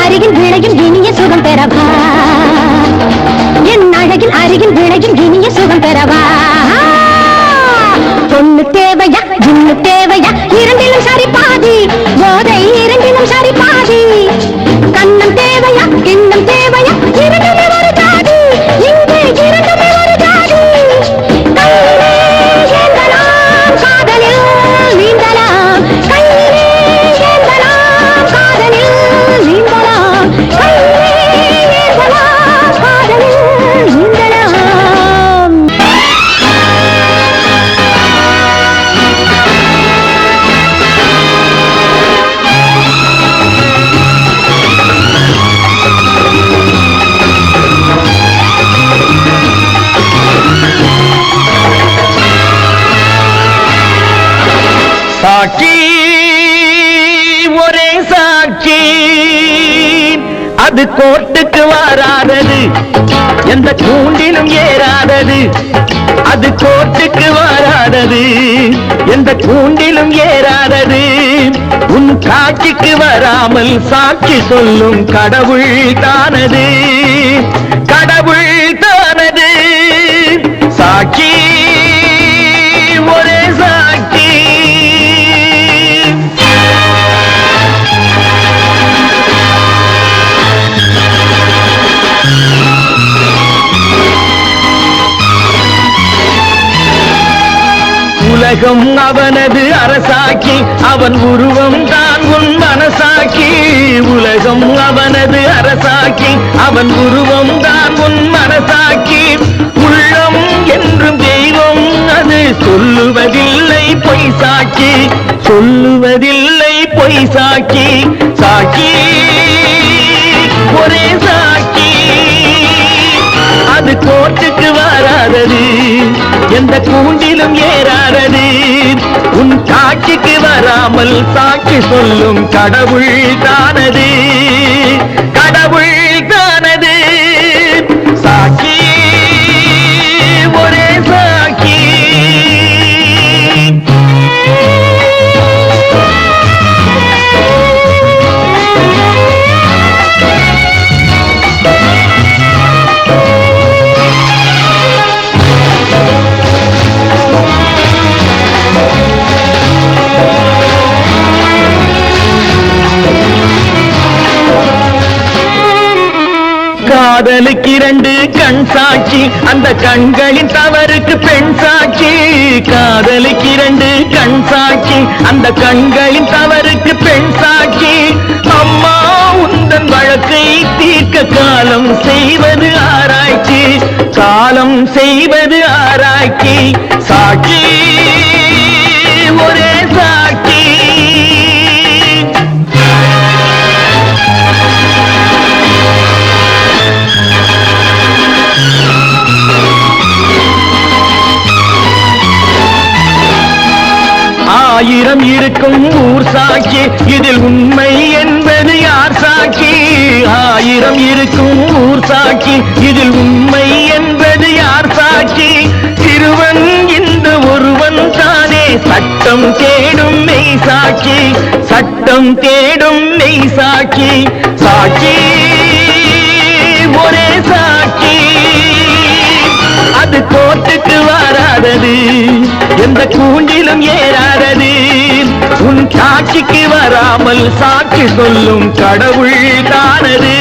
അരികിൽ വീണയും சாட்சி ஒரே சாட்சி. அது கோர்ட்டுக்கு வராதது எந்த கூண்டிலும் ஏறாதது. அது கோர்ட்டுக்கு வராதது எந்த கூண்டிலும் ஏறாதது. உன் காட்சிக்கு வராமல் சாட்சி சொல்லும் கடவுள் தானது. கடவுள் தானது. சாட்சி உலகம் அவனது அரசாக்கி. அவன் உருவம் தான் உன் மனசாக்கி. உலகம் அவனது அரசாக்கி. அவன் உருவம் தான் உன் மனசாக்கி. உள்ளம் என்றும் தெய்வம் அது சொல்லுவதில்லை பொய் சாக்கி. சொல்லுவதில்லை பொய் சாக்கி. சாக்கி. ஒரே சா இல்லாமல் வராமல் சாட்சி சொல்லும் கடவுள் தானது காதலுக்கு இரண்டு கண் சாட்சி. அந்த கண்களின் தவறுக்கு பெண் சாட்சி. காதலுக்கு இரண்டு கண் சாட்சி. அந்த கண்களின் தவறுக்கு பெண் சாட்சி. அம்மா உந்தன் வழக்கை தீர்க்க காலம் செய்வது ஆராய்ச்சி. காலம் செய்வது ஆராய்ச்சி. சாட்சி ஒரே சாட்சி ஆயிரம் இருக்கும் ஊர் சாட்சி. இதில் உண்மை என்பது யார் சாட்சி? சிறுவன் இந்த ஒருவன் தானே. சட்டம் தேடும் மெய் சாட்சி. சட்டம் தேடும் மெய் சாட்சி. சாட்சி ஒரே சாட்சி வராதது எந்த கூண்டிலும் ஏறாதது. உன் சாட்சிக்கு வராமல் சாட்சி சொல்லும் கடவுள் தானது.